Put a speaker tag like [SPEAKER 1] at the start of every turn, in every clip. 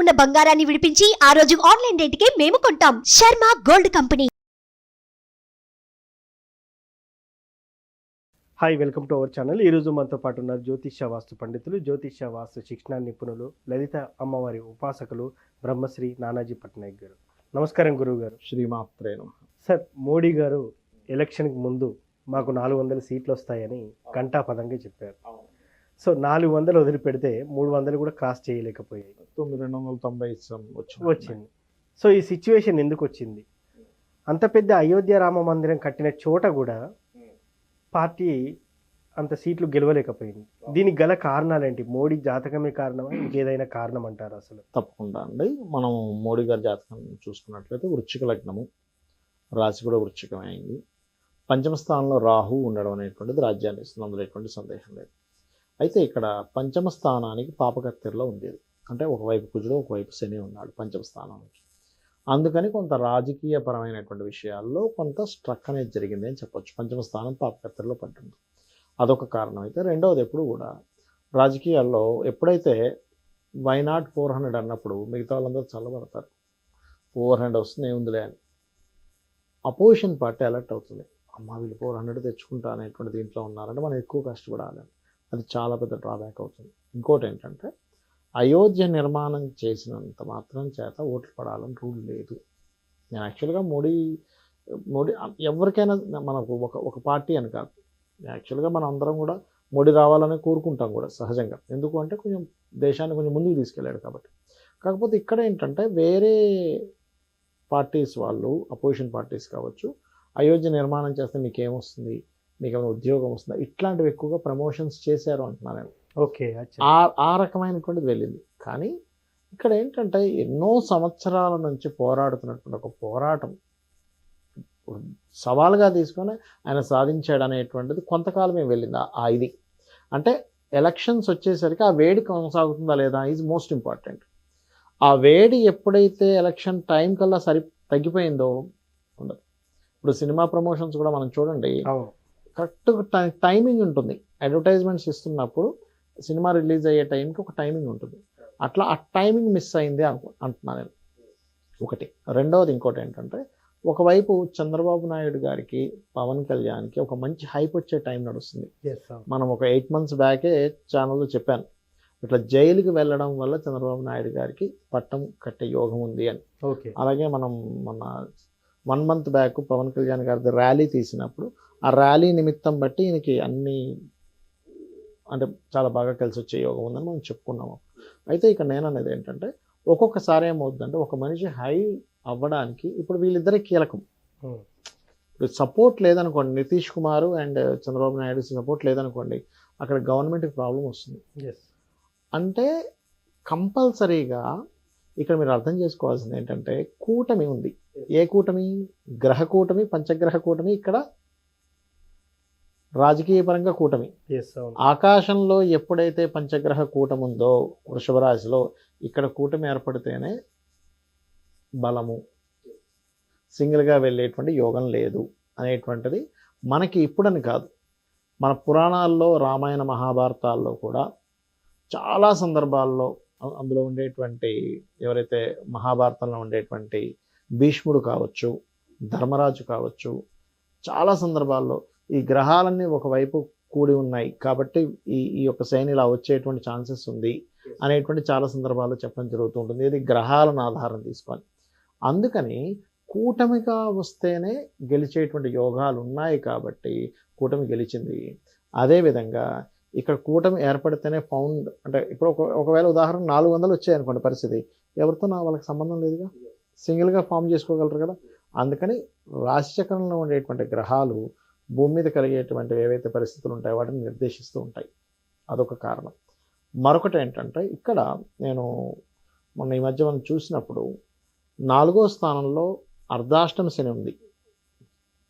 [SPEAKER 1] ఉన్న బంగారాన్ని విడిపించి ఆ రోజు ఆన్లైన్ రేటుకే మేము కొంటాం. Sharma gold company.
[SPEAKER 2] Hi welcome to our channel ఈరోజు మనతో పాటు ఉన్నారు జ్యోతిష్య వాస్తు పండితులు జ్యోతిష్య వాస్తు శిక్షణ నిపుణులు లలిత అమ్మవారి ఉపాసకులు బ్రహ్మశ్రీ నానాజీ పట్నాయక్ గారు. నమస్కారం గురువు గారు
[SPEAKER 3] శ్రీమాత్రేను
[SPEAKER 2] సార్ మోడీ గారు ఎలక్షన్కి ముందు మాకు నాలుగు వందల సీట్లు వస్తాయని కంటాపదంగా చెప్పారు. సో నాలుగు వందలు వదిలిపెడితే మూడు వందలు కూడా క్రాస్ చేయలేకపోయాయి.
[SPEAKER 3] తొమ్మిది రెండు వందల తొంభై వచ్చింది.
[SPEAKER 2] వచ్చింది. సో ఈ సిచ్యువేషన్ ఎందుకు వచ్చింది? అంత పెద్ద అయోధ్య రామ మందిరం కట్టిన చోట కూడా పార్టీ అంత సీట్లు గెలవలేకపోయింది. దీనికి గల కారణాలేంటి? మోడీ జాతకమే కారణమా? ఇంకేదైనా కారణం అంటారు అసలు?
[SPEAKER 3] తప్పకుండా అండి. మనం మోడీ గారి జాతకం చూసుకున్నట్లయితే వృశ్చిక లగ్నము. రాశి కూడా వృశ్చికమే అయింది. పంచమ స్థానంలో రాహు ఉండడం అనేటువంటిది రాజ్యాన్ని ఇస్తుంది. అందులో ఎటువంటి సందేహం లేదు. అయితే ఇక్కడ పంచమ స్థానానికి పాపకత్తెరలో ఉండేది. అంటే ఒకవైపు కుజుడు ఒకవైపు శని ఉన్నాడు పంచమ స్థానం అందుకని కొంత రాజకీయపరమైనటువంటి విషయాల్లో కొంత స్ట్రక్ అనేది జరిగింది అని చెప్పొచ్చు. పంచమ స్థానం పాపకత్తెరలో పట్టింది అదొక కారణం అయితే. రెండవది ఎప్పుడు కూడా రాజకీయాల్లో ఎప్పుడైతే వై నాట్ ఫోర్ హండ్రెడ్ అన్నప్పుడు మిగతా వాళ్ళందరూ చల్లబడతారు. ఫోర్ హండ్రెడ్ వస్తుంది ఏముందిలే అని. అపోజిషన్ పార్టీ అలర్ట్ అవుతుంది. అమ్మ వీళ్ళు ఫోర్ హండ్రెడ్ తెచ్చుకుంటా అనేటువంటి దీంట్లో ఉన్నారంటే మనం ఎక్కువ కష్టపడాలి అది చాలా పెద్ద డ్రాబ్యాక్ అవుతుంది. ఇంకోటి ఏంటంటే అయోధ్య నిర్మాణం చేసినంత మాత్రం చేత ఓట్లు పడాలని రూల్ లేదు. నేను యాక్చువల్గా మోడీ మోడీ ఎవరికైనా మనకు ఒక ఒక పార్టీ అని కాదు. యాక్చువల్గా మనం అందరం కూడా మోడీ రావాలని కోరుకుంటాం కూడా సహజంగా. ఎందుకు అంటే కొంచెం దేశాన్ని కొంచెం ముందుకు తీసుకెళ్ళాడు కాబట్టి. కాకపోతే ఇక్కడ ఏంటంటే వేరే పార్టీస్ వాళ్ళు అపోజిషన్ పార్టీస్ కావచ్చు అయోధ్య నిర్మాణం చేస్తే మీకేమొస్తుంది? మీకు ఏమైనా ఉద్యోగం వస్తుందా? ఇట్లాంటివి ఎక్కువగా ప్రమోషన్స్ చేశారు అంటున్నాను నేను.
[SPEAKER 2] ఓకే
[SPEAKER 3] ఆ ఆ రకమైనటువంటిది వెళ్ళింది. కానీ ఇక్కడ ఏంటంటే ఎన్నో సంవత్సరాల నుంచి పోరాడుతున్నటువంటి ఒక పోరాటం. సవాల్గా తీసుకొని ఆయన సాధించాడు అనేటువంటిది కొంతకాలమే వెళ్ళింది? ఆ- ఇది. అంటే ఎలక్షన్స్ వచ్చేసరికి ఆ వేడి కొనసాగుతుందా లేదా ఈజ్ మోస్ట్ ఇంపార్టెంట్ ఆ వేడి ఎప్పుడైతే ఎలక్షన్ టైం కల్లా సరి తగ్గిపోయిందో ఉండదు. ఇప్పుడు సినిమా ప్రమోషన్స్ కూడా మనం చూడండి. కరెక్ట్ టైమింగ్ ఉంటుంది. అడ్వర్టైజ్మెంట్స్ ఇస్తున్నప్పుడు సినిమా రిలీజ్ అయ్యే టైంకి ఒక టైమింగ్ ఉంటుంది. అట్లా ఆ టైమింగ్ మిస్ అయింది అను అంటున్నాను నేను. ఒకటి. రెండవది ఇంకోటి ఏంటంటే ఒకవైపు చంద్రబాబు నాయుడు గారికి పవన్ కళ్యాణ్కి ఒక మంచి హైప్ వచ్చే టైం నడుస్తుంది. మనం ఒక ఎయిట్ మంత్స్ బ్యాకే ఛానల్లో చెప్పాను. ఇట్లా జైలుకి వెళ్ళడం వల్ల చంద్రబాబు నాయుడు గారికి పట్టం కట్టే యోగం ఉంది అని.
[SPEAKER 2] ఓకే
[SPEAKER 3] అలాగే మనం మన one month back Pawan Kalyan గారిది ర్యాలీ తీసినప్పుడు ఆ ర్యాలీ నిమిత్తం బట్టి ఈయనకి అన్ని అంటే చాలా బాగా కలిసి వచ్చే యోగం ఉందని మనం చెప్పుకున్నాము. అయితే ఇక్కడ నేను అనేది ఏంటంటే ఒక్కొక్కసారి ఏమవుతుందంటే ఒక మనిషి హై అవ్వడానికి ఇప్పుడు వీళ్ళిద్దరే కీలకం. ఇప్పుడు సపోర్ట్ లేదనుకోండి నితీష్ కుమార్ అండ్ చంద్రబాబు నాయుడు సపోర్ట్ లేదనుకోండి అక్కడ గవర్నమెంట్కి ప్రాబ్లం వస్తుంది.
[SPEAKER 2] ఎస్
[SPEAKER 3] అంటే కంపల్సరీగా ఇక్కడ మీరు అర్థం చేసుకోవాల్సింది ఏంటంటే కూటమి ఉంది. ఏ కూటమి? గ్రహ కూటమి పంచగ్రహ కూటమి ఇక్కడ రాజకీయ పరంగా కూటమి ఆకాశంలో ఎప్పుడైతే పంచగ్రహ కూటమి ఉందో వృషభ రాశిలో ఇక్కడ కూటమి ఏర్పడితేనే బలము. సింగిల్గా వెళ్ళేటువంటి యోగం లేదు అనేటువంటిది మనకి ఇప్పుడని కాదు. మన పురాణాల్లో రామాయణ మహాభారతాల్లో కూడా చాలా సందర్భాల్లో అందులో ఉండేటువంటి ఎవరైతే మహాభారతంలో ఉండేటువంటి భీష్ముడు కావచ్చు ధర్మరాజు కావచ్చు చాలా సందర్భాల్లో ఈ గ్రహాలన్నీ ఒకవైపు కూడి ఉన్నాయి. కాబట్టి ఈ ఈ యొక్క శైని ఇలా వచ్చేటువంటి ఛాన్సెస్ ఉంది అనేటువంటి చాలా సందర్భాల్లో చెప్పడం జరుగుతూ ఉంటుంది. ఇది గ్రహాలను ఆధారం తీసుకొని. అందుకని కూటమిగా వస్తేనే గెలిచేటువంటి యోగాలు ఉన్నాయి కాబట్టి కూటమి గెలిచింది. అదేవిధంగా ఇక్కడ కూటమి ఏర్పడితేనే ఫౌండ్ అంటే ఇప్పుడు ఒక ఒకవేళ ఉదాహరణ నాలుగు వందలు వచ్చాయనుకోండి పరిస్థితి. ఎవరితో నా వాళ్ళకి సంబంధం లేదుగా? సింగిల్గా ఫామ్ చేసుకోగలరు కదా? అందుకని రాశిచక్రంలో ఉండేటువంటి గ్రహాలు భూమి మీద కలిగేటువంటి ఏవైతే పరిస్థితులు ఉంటాయో వాటిని నిర్దేశిస్తూ ఉంటాయి. అదొక కారణం. మరొకటి ఏంటంటే ఇక్కడ నేను మొన్న ఈ మధ్య మనం చూసినప్పుడు నాలుగో స్థానంలో అర్ధాష్టమ శని ఉంది.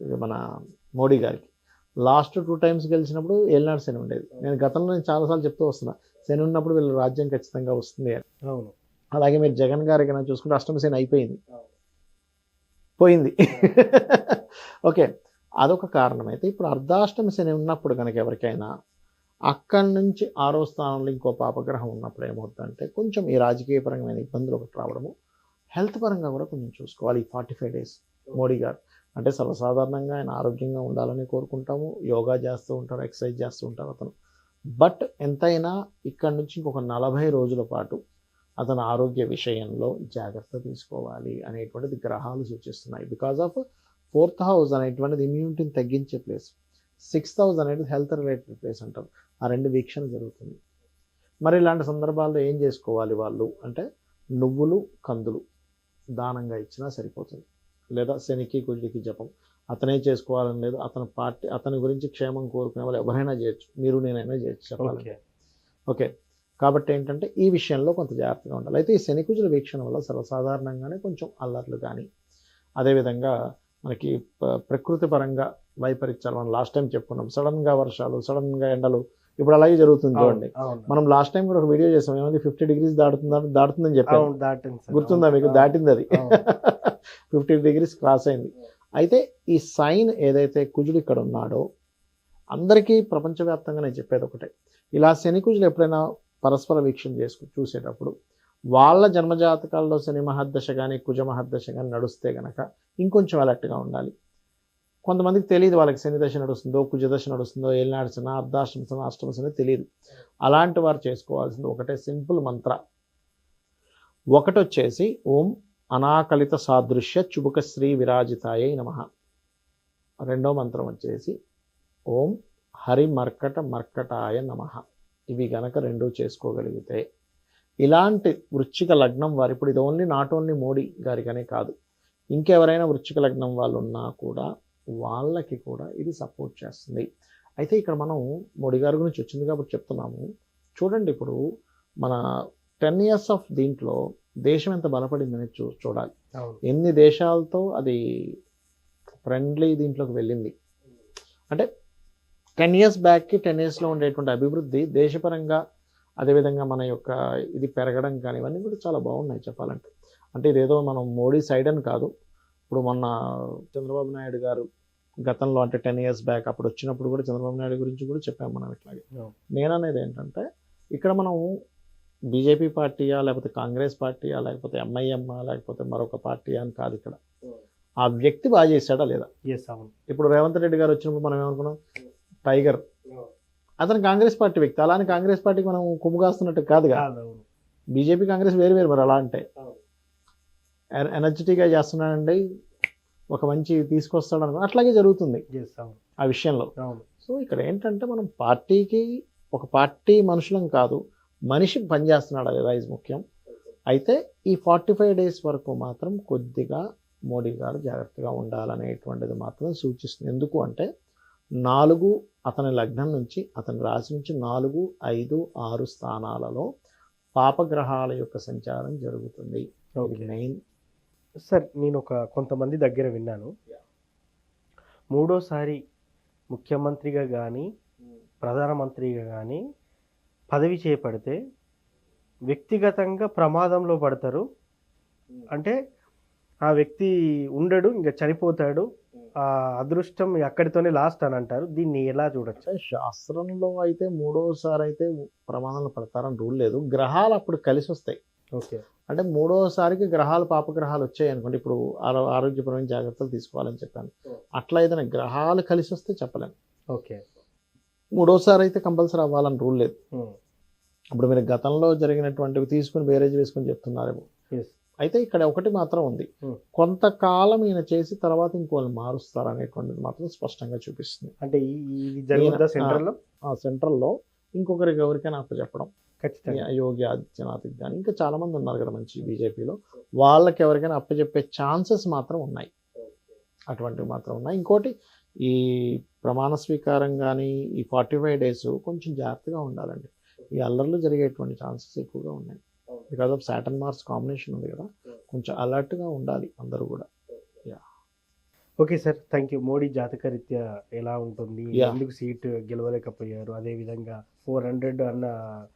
[SPEAKER 3] ఇది మన మోడీ గారికి. లాస్ట్ టూ టైమ్స్ గెలిచినప్పుడు ఏలినాడు శని ఉండేది. నేను గతంలో నేను చాలాసార్లు చెప్తూ వస్తున్నా శని ఉన్నప్పుడు వీళ్ళ రాజ్యం ఖచ్చితంగా వస్తుంది అని.
[SPEAKER 2] అవును.
[SPEAKER 3] అలాగే మీరు జగన్ గారికి చూసుకుంటే అష్టమ శని అయిపోయింది. పోయింది. ఓకే. అదొక కారణం అయితే ఇప్పుడు అర్ధాష్టమి శని ఉన్నప్పుడు కనుక ఎవరికైనా అక్కడి నుంచి ఆరో స్థానంలో ఇంకో పాపగ్రహం ఉన్నప్పుడు ఏమవుతుందంటే కొంచెం ఈ రాజకీయపరమైన ఇబ్బందులు ఒకటి రావడము హెల్త్ పరంగా కూడా కొంచెం చూసుకోవాలి. ఈ ఫార్టీ ఫైవ్ డేస్ మోడీ గారు. అంటే సర్వసాధారణంగా ఆయన ఆరోగ్యంగా ఉండాలని కోరుకుంటాము. యోగా చేస్తూ ఉంటారు ఎక్సర్సైజ్ చేస్తూ ఉంటారు అతను. బట్ ఎంతైనా ఇక్కడ నుంచి ఇంకొక నలభై రోజుల పాటు అతని ఆరోగ్య విషయంలో జాగ్రత్త తీసుకోవాలి అనేటువంటిది గ్రహాలు సూచిస్తున్నాయి. బికాజ్ ఆఫ్ ఫోర్త్ హౌస్ అనేటువంటిది ఇమ్యూనిటీని తగ్గించే ప్లేస్. సిక్స్త్ హౌస్ అనేది హెల్త్ రిలేటెడ్ ప్లేస్ అంటారు. ఆ రెండు వీక్షణ జరుగుతుంది. మరి ఇలాంటి సందర్భాల్లో ఏం చేసుకోవాలి వాళ్ళు? అంటే నువ్వులు కందులు దానంగా ఇచ్చినా సరిపోతుంది. లేదా శనికి కుజుడికి జపం. అతనే చేసుకోవాలని లేదు. అతని పార్టీ అతని గురించి క్షేమం కోరుకునే వాళ్ళు ఎవరైనా చేయొచ్చు. మీరు నేనైనా చేయొచ్చు చెప్పాలి
[SPEAKER 2] ఓకే.
[SPEAKER 3] ఓకే. కాబట్టి ఏంటంటే ఈ విషయంలో కొంత జాగ్రత్తగా ఉండాలి. అయితే ఈ శనికుజుల వీక్షణ వల్ల సర్వసాధారణంగానే కొంచెం అల్లర్లు కానీ అదేవిధంగా మనకి ప్రకృతి పరంగా వైపరీత్యాలు మనం లాస్ట్ టైం చెప్పుకున్నాం. సడన్గా వర్షాలు సడన్గా ఎండలు ఇప్పుడు అలాగే జరుగుతుంది చూడండి. మనం లాస్ట్ టైం కూడా ఒక వీడియో చేసాం. ఏమంది? ఫిఫ్టీ డిగ్రీస్ దాటుతుందా దాటుతుందని చెప్పాము. గుర్తుందా మీకు. దాటింది అది. ఫిఫ్టీ డిగ్రీస్ క్రాస్ అయింది. అయితే ఈ సైన్ ఏదైతే కుజుడు ఇక్కడ ఉన్నాడో అందరికీ ప్రపంచవ్యాప్తంగా నేను చెప్పేది ఒకటే. ఇలా శని కుజులు ఎప్పుడైనా పరస్పర వీక్షణ చేసుకు చూసేటప్పుడు వాళ్ళ జన్మజాతకాల్లో శని మహర్దశ కానీ కుజ మహర్దశ కానీ నడుస్తే గనక ఇంకొంచెం అలర్ట్గా ఉండాలి. కొంతమందికి తెలియదు వాళ్ళకి శని దశ నడుస్తుందో కుజదశ నడుస్తుందో ఏలినాడు శన అష్టమసన తెలియదు. అలాంటి వారు చేసుకోవాల్సింది ఒకటే సింపుల్ మంత్ర. ఒకటి వచ్చేసి ఓం అనాకలిత సాదృశ్య చుబుక శ్రీ విరాజితాయై నమ. రెండో మంత్రం వచ్చేసి ఓం హరి మర్కట మర్కటాయ నమ. ఇవి గనక రెండూ చేసుకోగలిగితే ఇలాంటి వృశ్చిక లగ్నం వారు ఇప్పుడు ఇది ఓన్లీ నాట్ ఓన్లీ మోడీ గారికనే కాదు ఇంకెవరైనా వృశ్చిక లగ్నం వాళ్ళు ఉన్నా కూడా వాళ్ళకి కూడా ఇది సపోర్ట్ చేస్తుంది. అయితే ఇక్కడ మనం మోడీ గారి గురించి వచ్చింది కాబట్టి చెప్తున్నాము. చూడండి ఇప్పుడు మన టెన్ ఇయర్స్ ఆఫ్ దీంట్లో దేశం ఎంత బలపడిందని చూ చూడాలి. ఎన్ని దేశాలతో అది ఫ్రెండ్లీ దీంట్లోకి వెళ్ళింది? అంటే టెన్ ఇయర్స్ బ్యాక్కి టెన్ ఇయర్స్లో ఉండేటువంటి అభివృద్ధి దేశపరంగా అదేవిధంగా మన యొక్క ఇది పెరగడం కానీ ఇవన్నీ కూడా చాలా బాగున్నాయి చెప్పాలంటే. అంటే ఇదేదో మనం మోడీ సైడ్ అని కాదు. ఇప్పుడు మొన్న చంద్రబాబు నాయుడు గారు గతంలో అంటే టెన్ ఇయర్స్ బ్యాక్ అప్పుడు వచ్చినప్పుడు కూడా చంద్రబాబు నాయుడు గురించి కూడా చెప్పాము మనం ఇట్లాగే. నేననేది ఏంటంటే ఇక్కడ మనం బీజేపీ పార్టీయా లేకపోతే కాంగ్రెస్ పార్టీయా లేకపోతే ఎంఐఎమ్మా లేకపోతే మరొక పార్టీయా అని కాదు ఇక్కడ. ఆ వ్యక్తి బాగా చేశాడా లేదా? ఇప్పుడు రేవంత్ రెడ్డి గారు వచ్చినప్పుడు మనం ఏమనుకున్నాం? టైగర్. అతను కాంగ్రెస్ పార్టీ వ్యక్తి. అలానే కాంగ్రెస్ పార్టీకి మనం కుమ్ముగాస్తున్నట్టు కాదుగా. బీజేపీ కాంగ్రెస్ వేరు వేరు మరి అలా అంటే. ఎనర్జెటిక్గా చేస్తున్నాడండి. ఒక మంచి తీసుకొస్తాడు అనుకో అట్లాగే జరుగుతుంది. ఆ విషయంలో. సో ఇక్కడ ఏంటంటే మనం పార్టీకి ఒక పార్టీ మనుషులం కాదు. మనిషి పనిచేస్తున్నాడు అది రైజ్ ముఖ్యం. అయితే ఈ ఫార్టీ ఫైవ్ డేస్ వరకు మాత్రం కొద్దిగా మోడీ గారు జాగ్రత్తగా ఉండాలనేటువంటిది మాత్రం సూచిస్తుంది. ఎందుకు అంటే నాలుగు అతని లగ్నం నుంచి అతని రాశి నుంచి నాలుగు ఐదు ఆరు స్థానాలలో పాపగ్రహాల యొక్క సంచారం జరుగుతుంది. మెయిన్
[SPEAKER 2] సార్ నేను ఒక కొంతమంది దగ్గర విన్నాను. మూడోసారి ముఖ్యమంత్రిగా కానీ ప్రధానమంత్రిగా కానీ పదవి చేపడితే వ్యక్తిగతంగా ప్రమాదంలో పడతారు. అంటే ఆ వ్యక్తి ఉండడు ఇంకా చనిపోతాడు. అదృష్టం అక్కడితోనే లాస్ట్ అని అంటారు. దీన్ని ఎలా చూడొచ్చు?
[SPEAKER 3] శాస్త్రంలో అయితే మూడోసారి అయితే ప్రమాదంలో పడతారని రూల్ లేదు. గ్రహాలు అప్పుడు కలిసి వస్తాయి.
[SPEAKER 2] ఓకే.
[SPEAKER 3] అంటే మూడోసారికి గ్రహాలు పాపగ్రహాలు వచ్చాయి అనుకోండి. ఇప్పుడు ఆరో ఆరోగ్యపరమైన జాగ్రత్తలు తీసుకోవాలని చెప్పాను. అట్లా ఏదైనా గ్రహాలు కలిసి వస్తే చెప్పలేము
[SPEAKER 2] ఓకే.
[SPEAKER 3] మూడోసారి అయితే కంపల్సరీ అవ్వాలని రూల్ లేదు. ఇప్పుడు మీరు గతంలో జరిగినటువంటివి తీసుకుని బేరేజ్ వేసుకుని చెప్తున్నారేమో. అయితే ఇక్కడ ఒకటి మాత్రం ఉంది. కొంతకాలం ఈయన చేసి తర్వాత ఇంకోళ్ళు మారుస్తారు అనేటువంటిది మాత్రం స్పష్టంగా చూపిస్తుంది.
[SPEAKER 2] అంటే ఇది జరుగుతుందా
[SPEAKER 3] ఈయన-
[SPEAKER 2] సెంటర్లో
[SPEAKER 3] ఆ సెంట్రల్లో ఇంకొకరికి ఎవరికైనా అప్పు చెప్పడం.
[SPEAKER 2] ఖచ్చితంగా.
[SPEAKER 3] యోగి ఆదిత్యనాథ్కి కానీ ఇంకా చాలా మంది ఉన్నారు కదా మంచి బీజేపీలో. వాళ్ళకి ఎవరికైనా అప్పచెప్పే ఛాన్సెస్ మాత్రం ఉన్నాయి. అటువంటివి మాత్రం ఉన్నాయి. ఇంకోటి ఈ ప్రమాణ స్వీకారం కానీ ఈ ఫార్టీ ఫైవ్ డేస్ కొంచెం జాగ్రత్తగా ఉండాలండి. ఈ అల్లర్లు జరిగేటువంటి ఛాన్సెస్ ఎక్కువగా ఉన్నాయి. Because of Saturn Mars combination ఉంది కదా. కొంచెం అలర్ట్గా ఉండాలి అందరూ కూడా.
[SPEAKER 2] Okay. Sir thank you. Modi జాతకరీత్యా ఎలా ఉంటుంది. ఎందుకు సీట్ గెలవలేకపోయారు? అదే విధంగా ఫోర్ హండ్రెడ్ అన్న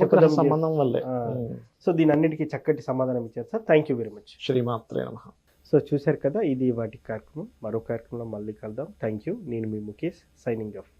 [SPEAKER 2] శపథం
[SPEAKER 3] సంబంధం వల్లే. ఉమ్.
[SPEAKER 2] సో దీని అన్నిటికీ చక్కటి సమాధానం ఇచ్చారు sir. Thank you very much.
[SPEAKER 3] శ్రీమాత్రే నమః.
[SPEAKER 2] సో చూశారు కదా ఇది వాటి కార్యక్రమం. మరో కార్యక్రమంలో మళ్ళీ కలుద్దాం. Thank you. నేను మీ ముఖేష్ సైనింగ్ ఆఫ్.